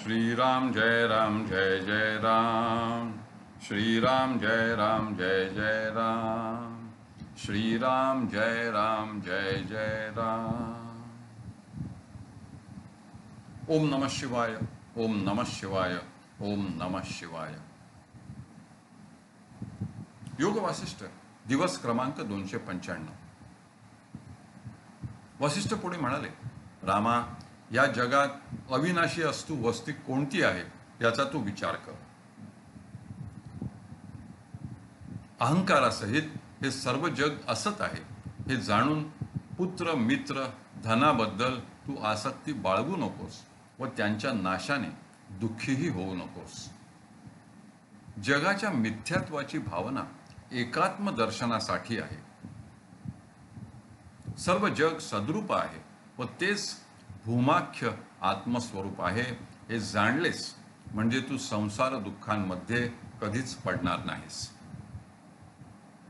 श्रीराम जय राम जय जय राम। श्रीराम जय राम जय जय राम। श्रीराम जय राम जय जय राम। ओम नमः शिवाय ओम नमः शिवाय ओम नमः शिवाय। योग वासिष्ठ दिवस क्रमांक दोनशे पंच्याण्णव. वसिष्ठ पुढे म्हणाले रामा या जगात अविनाशी असतू वस्ती कोणती आहे याचा तू विचार कर. अहंकारासहित हे सर्व जग असत आहे हे जाणून पुत्र मित्र धनाबद्दल तू आसक्ती बाळगू नकोस व त्यांच्या नाशाने दुःखीही होऊ नकोस. जगाच्या मिथ्यात्वाची भावना एकात्म दर्शनासाठी आहे. सर्व जग सद्रूप आहे व तेच भूमाख्य आत्मस्वरूप आहे हे जाणलेस म्हणजे तू संसार दुःखांमध्ये कधीच पडणार नाहीस.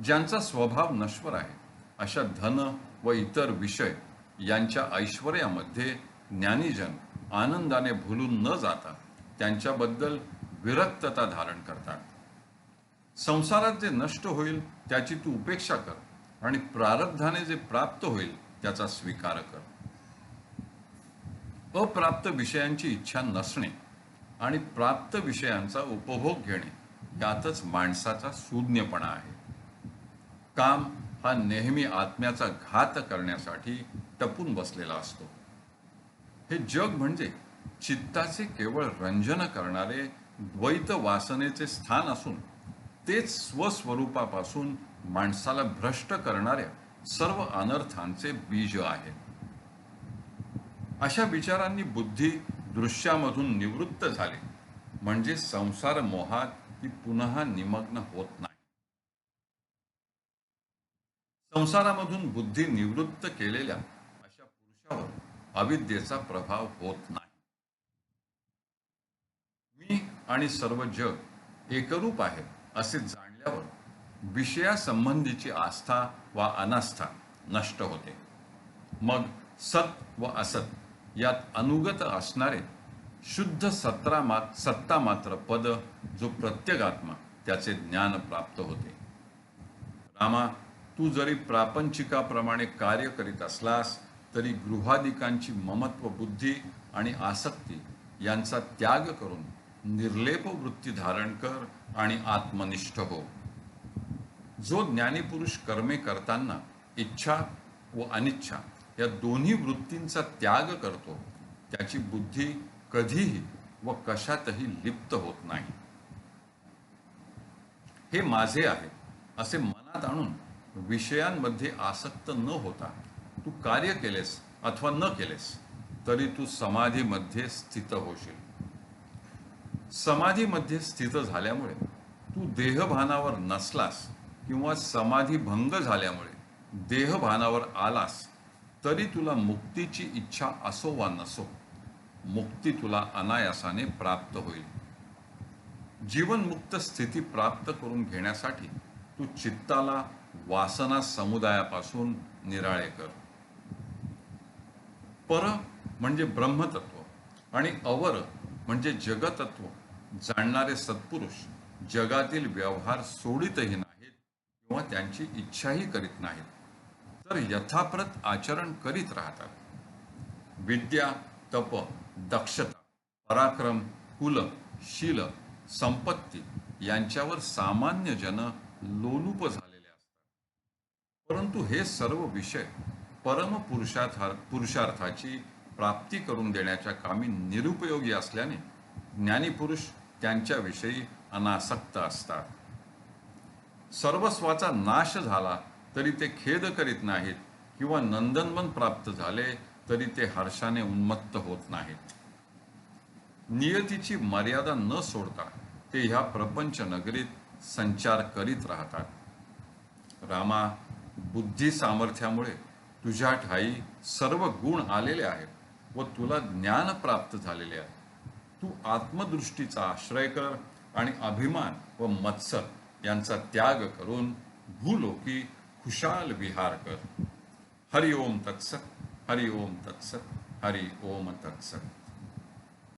ज्यांचा स्वभाव नश्वर आहे अशा धन व इतर विषय यांच्या ऐश्वर्यामध्ये ज्ञानीजन आनंदाने भुलून न जाता त्यांच्याबद्दल विरक्तता धारण करतात. संसारात जे नष्ट होईल त्याची तू उपेक्षा कर आणि प्रारब्धाने जे प्राप्त होईल त्याचा स्वीकार कर. अप्राप्त विषयांची इच्छा नसणे आणि प्राप्त विषयांचा उपभोग घेणे यातच माणसाचा शून्यपणा आहे. काम हा नेहमी आत्म्याचा घात करण्यासाठी टपून बसलेला असतो. हे जग म्हणजे चित्ताचे केवळ रंजन करणारे द्वैत वासनेचे स्थान असून तेच स्वस्वरूपापासून माणसाला भ्रष्ट करणाऱ्या सर्व अनर्थांचे बीज आहे. अशा विचारांनी बुद्धी दृश्यामधून निवृत्त झाली. म्हणजे संसार मोहात ती पुन्हा निमग्न होत नाही. संसारामधून बुद्धी निवृत्त केलेल्या अशा पुरुषावर अविद्येचा प्रभाव होत नाही. मी आणि सर्व जग एकरूप आहे असे जाणल्यावर विषयासंबंधीची आस्था वा अनास्था नष्ट होते. मग सत व असत यात अनुगत असणारे शुद्ध सत्रा मा सत्ता मात्र पद जो प्रत्यगात्मा त्याचे ज्ञान प्राप्त होते. रामा तू जरी प्रापंचिकाप्रमाणे कार्य करीत असलास तरी गृहादिकांची ममत्व बुद्धी आणि आसक्ती यांचा त्याग करून निर्लेप वृत्ती धारण कर आणि आत्मनिष्ठ हो. जो ज्ञानीपुरुष कर्मे करताना इच्छा व अनिच्छा या दोन्ही वृत्तींचा त्याग करतो. त्याची बुद्धी कधीही व कशातही लिप्त होत नाही. हे माझे आहे असे मनात आणून विषयांमध्ये आसक्त न होता तू कार्य केलेस अथवा न केलेस तरी तू समाधीमध्ये स्थित होशील. समाधीमध्ये स्थित झाल्यामुळे तू देहभानावर नसलास किंवा समाधी भंग झाल्यामुळे देहभानावर आलास तरी तुला मुक्तीची इच्छा असो वा नसो मुक्ती तुला अनायासाने प्राप्त होईल. जीवनमुक्त स्थिती प्राप्त करून घेण्यासाठी तू चित्ताला वासना समुदायापासून निराळे कर. पर म्हणजे ब्रह्मतत्व आणि अवर म्हणजे जगतत्व. जाणणारे सत्पुरुष जगातील व्यवहार सोडितही नाहीत किंवा त्यांची इच्छाही करीत नाहीत. तर यथाप्रत आचरण करीत राहतात. विद्या तप दक्षता पराक्रम कुल शील संपत्ती यांच्यावर सामान्य जन लोलूप झालेले असतात. परंतु हे सर्व विषय परमपुरुषार्था पुरुषार्थाची प्राप्ती करून देण्याच्या कामी निरुपयोगी असल्याने ज्ञानीपुरुष त्यांच्याविषयी अनासक्त असतात. सर्वस्वाचा नाश झाला तरी ते खेद करीत नाहीत किंवा नंदनवन प्राप्त झाले तरी ते हर्षाने उन्मत्त होत नाहीत. नियतीची मर्यादा न सोडता ते ह्या प्रपंच नगरीत संचार करीत राहतात. रामा बुद्धी सामर्थ्यामुळे तुझ्या ठाई सर्व गुण आलेले आहेत व तुला ज्ञान प्राप्त झालेले आहे. तू आत्मदृष्टीचा आश्रय कर आणि अभिमान व मत्सर यांचा त्याग करून भूलोकी खुशाल विहार कर। हरि ओम तत्सत हरि ओम तत्सत हरि ओम तत्सत।